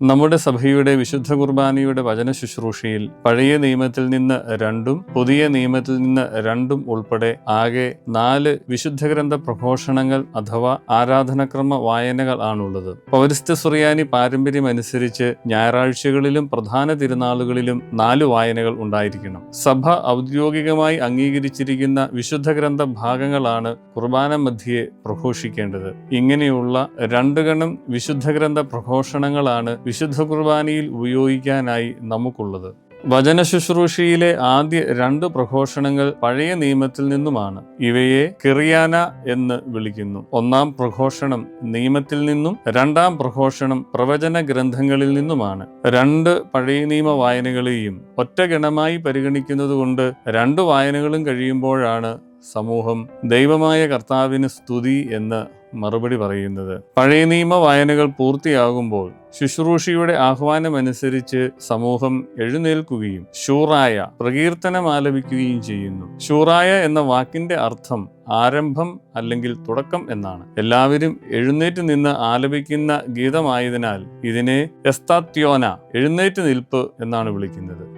നമ്മുടെ സഭയുടെ വിശുദ്ധ കുർബാനയുടെ വചന ശുശ്രൂഷയിൽ പഴയ നിയമത്തിൽ നിന്ന് രണ്ടും പുതിയ നിയമത്തിൽ നിന്ന് രണ്ടും ഉൾപ്പെടെ ആകെ നാല് വിശുദ്ധ ഗ്രന്ഥ പ്രഘോഷണങ്ങൾ അഥവാ ആരാധനക്രമ വായനകൾ ആണുള്ളത്. പൗരസ്ത്യ സുറിയാനി പാരമ്പര്യമനുസരിച്ച് ഞായറാഴ്ചകളിലും പ്രധാന തിരുനാളുകളിലും നാല് വായനകൾ ഉണ്ടായിരിക്കണം. സഭ ഔദ്യോഗികമായി അംഗീകരിച്ചിരിക്കുന്ന വിശുദ്ധ ഗ്രന്ഥ ഭാഗങ്ങളാണ് കുർബാന മധ്യയെ പ്രഘോഷിക്കേണ്ടത്. ഇങ്ങനെയുള്ള രണ്ടു ഗണം വിശുദ്ധ ഗ്രന്ഥ പ്രഘോഷണങ്ങളാണ് വിശുദ്ധ കുർബാനയിൽ ഉപയോഗിക്കാനായി നമുക്കുള്ളത്. വചന ശുശ്രൂഷയിലെ ആദ്യ രണ്ട് പ്രഘോഷണങ്ങൾ പഴയ നിയമത്തിൽ നിന്നുമാണ്. ഇവയെ കിറിയാന എന്ന് വിളിക്കുന്നു. ഒന്നാം പ്രഘോഷണം നിയമത്തിൽ നിന്നും രണ്ടാം പ്രഘോഷണം പ്രവചന ഗ്രന്ഥങ്ങളിൽ നിന്നുമാണ്. രണ്ട് പഴയ നിയമ വായനകളെയും ഒറ്റ ഗണമായി പരിഗണിക്കുന്നതുകൊണ്ട് രണ്ട് വായനകളും കഴിയുമ്പോഴാണ് സമൂഹം ദൈവമായ കർത്താവിന് സ്തുതി എന്ന് മറുപടി പറയുന്നത്. പഴയ നിയമ വായനകൾ പൂർത്തിയാകുമ്പോൾ ശുശ്രൂഷയുടെ ആഹ്വാനമനുസരിച്ച് സമൂഹം എഴുന്നേൽക്കുകയും ഷൂറായ പ്രകീർത്തനം ആലപിക്കുകയും ചെയ്യുന്നു. ഷൂറായ എന്ന വാക്കിന്റെ അർത്ഥം ആരംഭം അല്ലെങ്കിൽ തുടക്കം എന്നാണ്. എല്ലാവരും എഴുന്നേറ്റ് നിന്ന് ആലപിക്കുന്ന ഗീതമായതിനാൽ ഇതിനെ എസ്താത്യോന എഴുന്നേറ്റ് നിൽപ്പ് എന്നാണ് വിളിക്കുന്നത്.